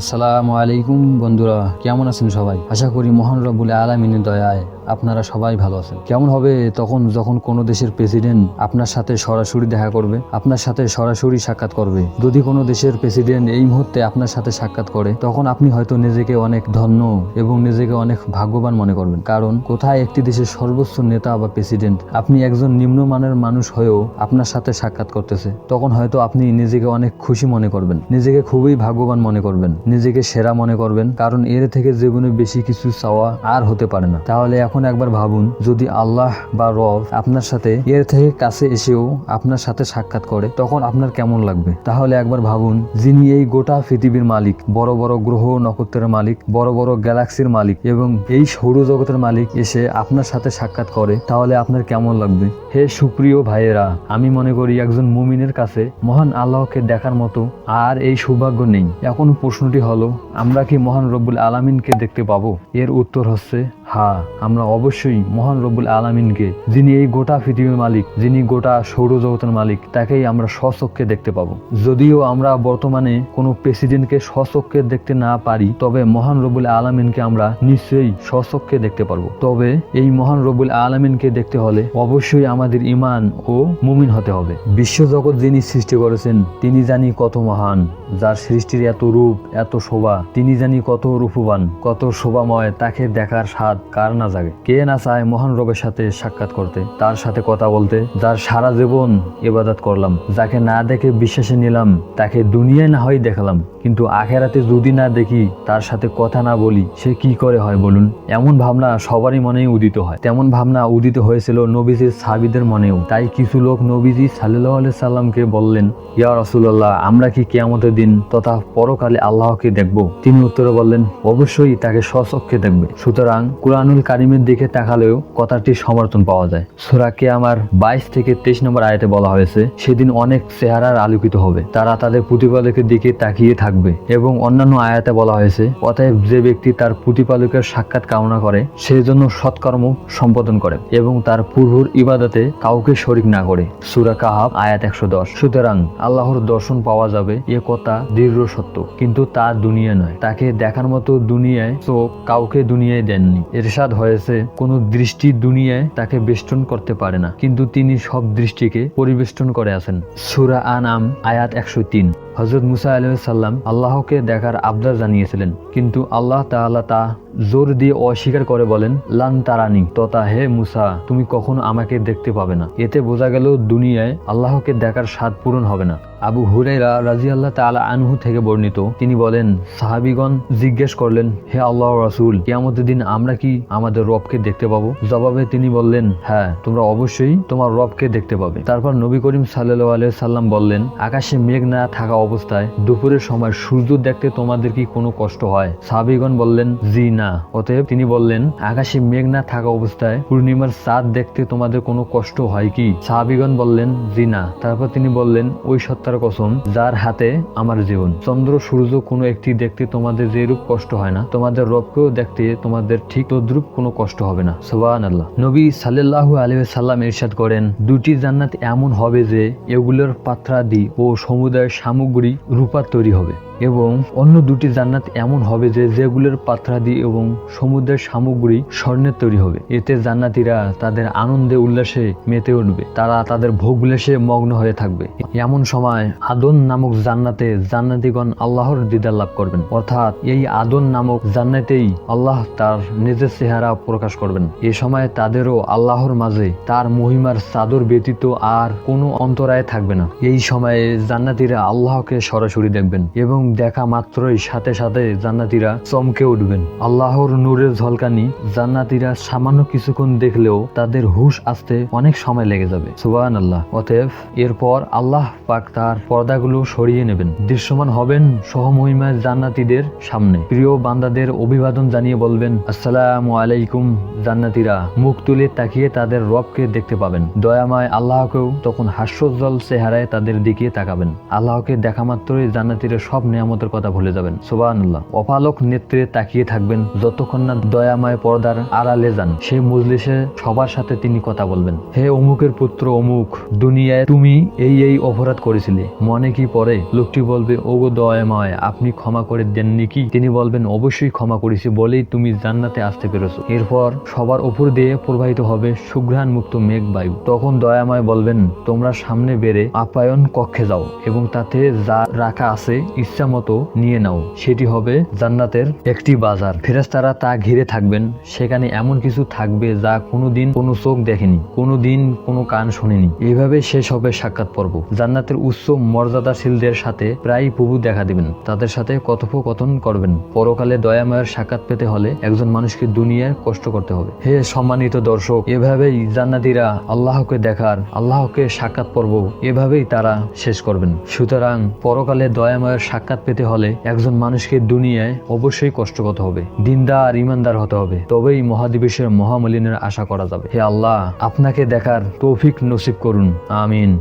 আসসালামু আলাইকুম বন্ধুরা কেমন আছেন সবাই? আশা করি মহান রবুল আলমিনের দয়ায়। আপনারা সবাই ভালো আছেন। কেমন হবে তখন যখন কোনো দেশের প্রেসিডেন্ট আপনার সাথে সরাসরি দেখা করবে, আপনার সাথে সরাসরি সাক্ষাৎ করবে। যদি কোনো দেশের প্রেসিডেন্ট এই মুহূর্তে আপনার সাথে সাক্ষাৎ করে, তখন আপনি হয়তো নিজেকে অনেক ধন্য এবং নিজেকে অনেক ভাগ্যবান মনে করবেন। কারণ কোথায় একটি দেশের সর্বোচ্চ নেতা বা প্রেসিডেন্ট আপনি একজন নিম্নমানের মানুষ হয়েও আপনার সাথে সাক্ষাৎ করতেছে, তখন হয়তো আপনি নিজেকে অনেক খুশি মনে করবেন। নিজেকে খুবই ভাগ্যবান মনে করবেন। নিজেকে সেরা মনে করবেন। কারণ এর থেকে জীবনে বেশি কিছু চাওয়া আর হতে পারে না। তাহলে এখন একবার ভাবুন, যদি আল্লাহ বা রব আপনার সাথে, এর থেকে কাছে এসেও আপনার সাথে সাক্ষাৎ করে, তখন আপনার কেমন লাগবে? তাহলে একবার ভাবুন, যিনি এই গোটা পৃথিবীর মালিক, বড় বড় গ্রহ নক্ষত্রের মালিক, বড় বড় গ্যালাক্সির মালিক এবং এই সৌরজগতের মালিক এসে আপনার সাথে সাক্ষাৎ করে, তাহলে আপনার কেমন লাগবে? হে সুপ্রিয় ভাইয়েরা, আমি মনে করি একজন মুমিনের কাছে মহান আল্লাহকে দেখার মতো আর এই সৌভাগ্য নেই। এখন প্রশ্নটি হলো, আমরা কি মহান রব্বুল আলামিনকে দেখতে পাবো? এর উত্তর হচ্ছে হ্যাঁ আমরা অবশ্যই মহান রব্বুল আলামিনকে, যিনি এই গোটা পৃথিবীর মালিক, যিনি গোটা সৌরজগতের মালিক, তাকেই আমরা স্বচক্ষে দেখতে পাবো। যদিও আমরা বর্তমানে কোনো প্রেসিডেন্টকে স্বচক্ষে দেখতে না পারি, তবে মহান রব্বুল আলামিনকে আমরা নিশ্চয়ই স্বচক্ষে দেখতে পারব। তবে এই মহান রব্বুল আলামিনকে দেখতে হলে অবশ্যই আমাদের ইমান ও মুমিন হতে হবে। বিশ্বজগৎ যিনি সৃষ্টি করেছেন, তিনি জানি কত মহান, যার সৃষ্টির এত রূপ, এত শোভা, তিনি জানি কত রূপবান, কত শোভাময়, তাকে দেখার স্বাদ কার না জাগে। কে না চায় মহান রবের সাথে সাক্ষাৎ করতে, তার সাথে কথা বলতে, যার সারা জীবন ইবাদত করলাম, যাকে না দেখে বিশ্বাসে নিলাম, তাকে দুনিয়ায় না হয় দেখালাম, কিন্তু আখেরাতে যদি না দেখি, তার সাথে কথা না বলি, সে কি করে হয় বলুন? এমন ভাবনা সবারই মনেই উদিত হয়। তেমন ভাবনা উদিত হয়েছিল নবীজির সাবিদের মনেও। তাই কিছু লোক নবীজি সাল্লাহ আলি সাল্লামকে বললেন, ইয়া রসুল্লাহ আমরা কি কেয়ামতের দিন তথা পরকালে আল্লাহকে দেখব? তিনি উত্তরে বললেন, অবশ্যই তাকে স্বচক্ষে দেখবে। সুতরাং কুরআনুল কারিমের দিকে তাকালেও কথাটির সমর্থন পাওয়া যায়। সুরাকে আমার বাইশ থেকে তেইশ নম্বর আয়াতে বলা হয়েছে, সেদিন অনেক চেহারার আলোকিত হবে। তারা তাদের প্রতিপালকের দিকে তাকিয়ে থাকবে। এবং অন্যান্য আয়াতে বলা হয়েছে, অতএব যে ব্যক্তি তার প্রতিপালকের সাক্ষাৎ কামনা করে সেই জন্য সৎকর্ম সম্পাদন করে এবং তার পূর্বর ইবাদতে কাউকে শরিক না করে। সুরা কাহাব আয়াত একশো দশ। সুতরাং আল্লাহর দর্শন পাওয়া যাবে এ কথা দৃঢ় সত্য, কিন্তু তা দুনিয়া নয়। তাকে দেখার মতো দুনিয়ায় চোখ কাউকে দুনিয়ায় দেননি। এরশাদ হয়েছে কোন দৃষ্টি দুনিয়ায় তাকে বেষ্টন করতে পারে না। কিন্তু তিনি সব দৃষ্টিকে পরিবেষ্টন করে আছেন। সুরা আন আম আয়াত একশো তিন। হজরত মুসা আলাইসাল্লাম আল্লাহকে দেখার আবদার জানিয়েছিলেন। কিন্তু আল্লাহ তাআলা তা জোর দিয়ে অস্বীকার করে বলেন, লান তারানি, তথা হে মুসা, তুমি কখনো আমাকে দেখতে পাবে না। এতে বোঝা গেল দুনিয়ায় আল্লাহকে দেখার স্বাদ পূরণ হবে না। আবু হুরাইরা রাজি আল্লাহ তালা আনহু থেকে বর্ণিত, তিনি বলেন, সাহাবিগণ জিজ্ঞেস করলেন, হে আল্লাহ রাসুল, কিয়ামতের দিন আমরা কি আমাদের রবকে দেখতে পাবো? জবাবে তিনি বললেন হ্যাঁ তোমরা অবশ্যই তোমার রবকে দেখতে পাবে। তারপর নবী করিম সাল্লাহ আলিয়া সাল্লাম বললেন, আকাশে মেঘ না থাকা অবস্থায় দুপুরের সময় সূর্য দেখতে তোমাদের কি কোনো কষ্ট হয়? সাহাবিগণ বললেন, জি না অতএব তিনি বললেন, আকাশে মেঘ না থাকা অবস্থায় পূর্ণিমার চাঁদ দেখতে তোমাদের কোনো কষ্ট হয় কি? সাহাবিগণ বললেন, জি না। তারপর তিনি বললেন, ওই সত্তার কসম, যার হাতে আমার জীবন। চন্দ্র, সূর্য কোনো একটি দেখতে তোমাদের যেরূপ কষ্ট হয় না, তোমাদের রবকেও দেখতে তোমাদের ঠিক তদ্রুপ কোনো কষ্ট হবে না। সোবান আল্লাহ নবী সাল্লাল্লাহু আলী সাল্লাম ইরশাদ করেন, দুটি জান্নাত এমন হবে যে এগুলোর পাত্রাদি ও সমুদায়ের সামগ্রী রূপার তৈরি হবে এবং অন্য দুটি জান্নাত এমন হবে যে যেগুলোর পাত্রাদি এবং সমুদ্রের সামগ্রী স্বর্ণের তৈরি হবে। এতে জান্নাতিরা তাদের আনন্দে উল্লাসে মেতে উঠবে। তারা তাদের ভোগ বিলাসে মগ্ন হয়ে থাকবে। এমন সময় আদন নামক জান্নাতে জান্নাতিগণ আল্লাহর দিদার লাভ করবেন। অর্থাৎ এই আদন নামক জান্নাতেই আল্লাহ তার নিজের চেহারা প্রকাশ করবেন। এ সময় তাদেরও আল্লাহর মাঝে তার মহিমার চাদর ব্যতীত আর কোনো অন্তরায় থাকবে না। এই সময়ে জান্নাতিরা আল্লাহকে সরাসরি দেখবেন এবং দেখা মাত্রই সাথে সাথে জান্নাতিরা চমকে উঠবেন। আল্লাহর নূরের ঝলকানি, জান্নাতিরা সামান্য কিছুক্ষণ দেখলেও তাদের হুশ আসতে অনেক সময় লেগে যাবে। সুবান আল্লাহ অতএব এরপর আল্লাহ পাক তার পর্দাগুলো সরিয়ে নেবেন। দৃশ্যমান হবেন সহমহিমায় জান্নাতিদের সামনে। প্রিয় বান্দাদের অভিবাদন জানিয়ে বলবেন, আসসালামু আলাইকুম জান্নাতিরা। মুখ তুলে তাকিয়ে তাদের রবকে দেখতে পাবেন। দয়াময় আল্লাহকেও তখন হাস্যোজ্জ্বল চেহারায় তাদের দিকে তাকাবেন। আল্লাহকে দেখা মাত্রই জান্নাতীরা সব নিয়ামতের কথা ভুলে যাবেন। সুবহানাল্লাহ। অপালক নেত্রে তাকিয়ে থাকবেন যতক্ষণ না দয়াময় পর্দার আড়ালে যান, সেই মজলিসে সবার সাথে তিনি কথা বলবেন। হে অমুকের পুত্র অমুক, দুনিয়ায় তুমি এই এই অপরাধ করেছিলে। মনে কি পড়ে? লোকটি বলবে, ওগো দয়াময়, আপনি ক্ষমা করে দেননি কি? তিনি বলবেন, অবশ্যই ক্ষমা করেছি, বলেই তুমি জান্নাতে আসতে পেরেছ। এরপর সবার উপর দিয়ে প্রবাহিত হবে সুঘ্রাণ মুক্ত মেঘ বায়ু তখন দয়াময় বলবেন, তোমরা সামনে বেড়ে আপ্যায়ন কক্ষে যাও এবং তাতে যা রাখা আছে ইচ্ছা মতো নিয়ে নাও। সেটি হবে জান্নাতের একটি বাজার। ফেরেশতারা তা ঘিরে থাকবেন। সেখানে এমন কিছু থাকবে যা কোনোদিন কোনো চোখ দেখেনি, কোনোদিন কোনো কান শোনেনি। এইভাবে শেষ হবে সাক্ষাৎ পর্ব। জান্নাতের উচ্চ মর্যাদাশীলদের সাথে প্রায় প্রভু দেখা দিবেন। তাদের সাথে কথোপকথন করবেন। পরকালে দয়াময়ের সাক্ষাৎ পেতে হলে একজন মানুষকে দুনিয়ায় কষ্ট করতে হবে। হে সম্মানিত দর্শক, এভাবেই জান্নাতীরা আল্লাহকে দেখার, আল্লাহকে সাক্ষাৎ পর্ব এভাবেই তারা শেষ করবেন। সুতরাং পরকালে দয়াময়ের সাক্ষাৎ পেতে হলে একজন মানুষকে দুনিয়ায় অবশ্যই কষ্ট করতে হবে। দিনদার ইমানদার হতে হবে। তবেই মহাদিবেশের মহামলিনের আশা করা যাবে। হে আল্লাহ, আপনাকে দেখার তৌফিক নসিব করুন। আমিন।